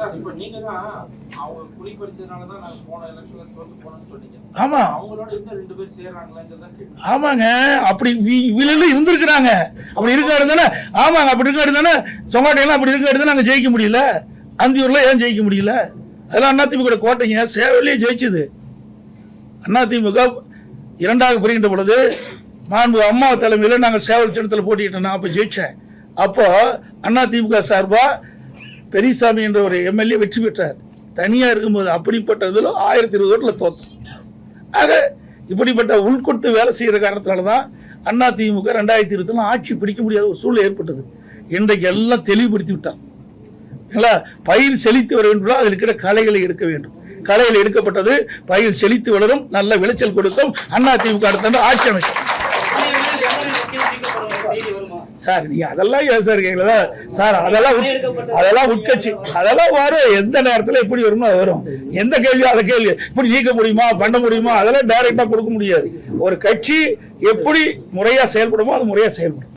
Sir இப்ப நீங்க தான் அவங்க குடி பறிச்சதுனால தான் நாங்க போன எலெக்ஷன்ல தோத்து போனோம்னு சொன்னீங்க. ஆமா. அவங்களோட இன்னும் ரெண்டு பேர் சேர்றாங்களாங்கிறதா கேள்வி ஆமாங்க. அப்படி விலையில இருந்திருக்கிறாங்க. அப்படி இருக்காரு தானே? ஆமாங்க. அப்படி இருக்காரு தானே? சொங்காட்டையெல்லாம் அப்படி இருக்காரு தானே? நாங்கள் ஜெயிக்க முடியல. அந்தியூர்ல ஏன் ஜெயிக்க முடியல? அதெல்லாம் அதிமுக கோட்டைங்க. சேவலையே ஜெயிச்சது. அதிமுக இரண்டாக பிரிகின்ற பொழுது மாண்பு அம்மா தலைமையில் நாங்கள் சேவல் சின்னத்தில் போட்டிக்கிட்டோம் நான் அப்போ ஜெயித்தேன் அப்போ அதிமுக சார்பாக பெரியசாமி என்ற ஒரு எம்எல்ஏ வெற்றி பெற்றார். தனியாக இருக்கும்போது அப்படிப்பட்டதிலும் ஆயிரத்தி இருபது ஓட்டில் தோத்தோம் ஆக இப்படிப்பட்ட உள்கொடுத்து வேலை செய்கிற காரணத்தினால தான் அதிமுக ரெண்டாயிரத்தி இருபத்திலும் ஆட்சி பிடிக்க முடியாத ஒரு சூழ்நிலை ஏற்பட்டது. இன்றைக்கு எல்லாம் தெளிவுபடுத்தி விட்டான். இல்லை பயிர் செழித்து வர வேண்டும். அதில் இருக்கிற களைகளை எடுக்க வேண்டும். களைகள் எடுக்கப்பட்டது பயிர் செழித்து வளரும் நல்ல விளைச்சல் கொடுக்கும். அதிமுக அடுத்த ஆட்சி அமைக்கும். சார் நீங்க அதெல்லாம் ஏன் சார் சார் அதெல்லாம் அதெல்லாம் உட்கட்சி. அதெல்லாம் வரும் எந்த நேரத்துல எப்படி வருமோ அது வரும். எந்த கேள்வி அதை கேள்வி. இப்படி நீக்க முடியுமா பண்ண முடியுமா? அதெல்லாம் டைரக்டா கொடுக்க முடியாது. ஒரு கட்சி எப்படி முறையா செயல்படுமோ அது முறையா செயல்படும்.